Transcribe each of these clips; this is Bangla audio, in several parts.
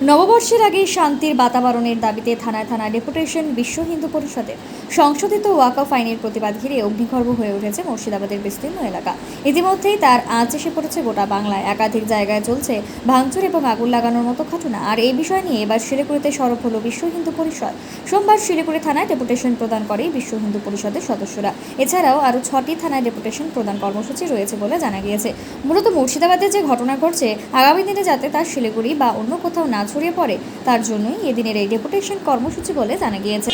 নববর্ষের আগে শান্তির বাতাবরণের দাবিতে থানায় থানায় ডেপুটেশন বিশ্ব হিন্দু পরিষদের। সংশোধিত ওয়াকফ আইনের প্রতিবাদ ঘিরে অগ্নিগর্ভ হয়ে উঠেছে মুর্শিদাবাদের বিস্তীর্ণ এলাকা। ইতিমধ্যেই তার আঁচ এসে পড়েছে গোটা বাংলায়। একাধিক জায়গায় চলছে ভাঙচুর এবং আগুন লাগানোর মতো ঘটনা। আর এই বিষয় নিয়ে এবার শিলিগুড়িতে সরব হলো বিশ্ব হিন্দু পরিষদ। সোমবার শিলিগুড়ি থানায় ডেপুটেশন প্রদান করে বিশ্ব হিন্দু পরিষদের সদস্যরা। এছাড়াও আরও ছটি থানায় ডেপুটেশন প্রদান কর্মসূচি রয়েছে বলে জানা গিয়েছে। মূলত মুর্শিদাবাদে যে ঘটনা ঘটছে, আগামী দিনে যাতে তার শিলিগুড়ি বা অন্য কোথাও না ছড়িয়ে পড়ে, তার জন্যই এদিনের এই ডেপুটেশন কর্মসূচি বলে জানা গিয়েছে।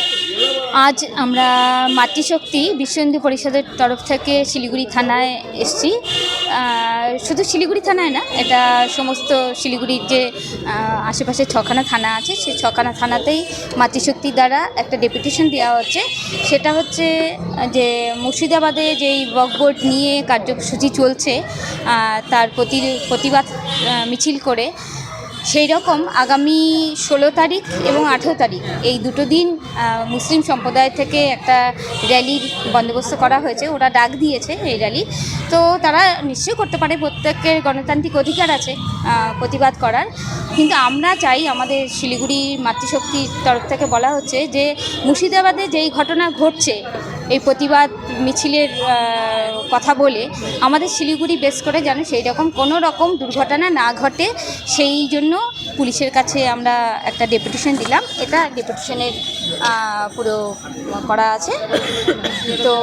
আজ আমরা মাতৃশক্তি বিশ্ব হিন্দু পরিষদের তরফ থেকে শিলিগুড়ি থানায় এসেছি। শুধু শিলিগুড়ি থানায় না, এটা সমস্ত শিলিগুড়ির যে আশেপাশে ছখানা থানা আছে, সেই ছখানা থানাতেই মাতৃশক্তি দ্বারা একটা ডেপুটেশন দেওয়া হচ্ছে। সেটা হচ্ছে যে, মুর্শিদাবাদে যেই বকবোর্ড নিয়ে কার্যসূচি চলছে তার প্রতি, প্রতিবাদ মিছিল করে সেই রকম আগামী ষোলো তারিখ এবং আঠেরো তারিখ এই দুটো দিন মুসলিম সম্প্রদায় থেকে একটা র্যালির বন্দোবস্ত করা হয়েছে। ওরা ডাক দিয়েছে এই র্যালি। তো তারা নিশ্চয়ই করতে পারে, প্রত্যেকের গণতান্ত্রিক অধিকার আছে প্রতিবাদ করার। কিন্তু আমরা চাই, আমাদের শিলিগুড়ি মাতৃশক্তির তরফ থেকে বলা হচ্ছে যে মুর্শিদাবাদে যেই ঘটনা ঘটছে এই প্রতিবাদ মিছিলের কথা বলে আমাদের শিলিগুড়ি বেশ করে যেন সেই রকম। কোনো রকম দুর্ঘটনা না ঘটে, সেই জন্য পুলিশের কাছে আমরা একটা ডেপুটেশন দিলাম। এটা ডেপুটেশনের পুরো করা আছে। তো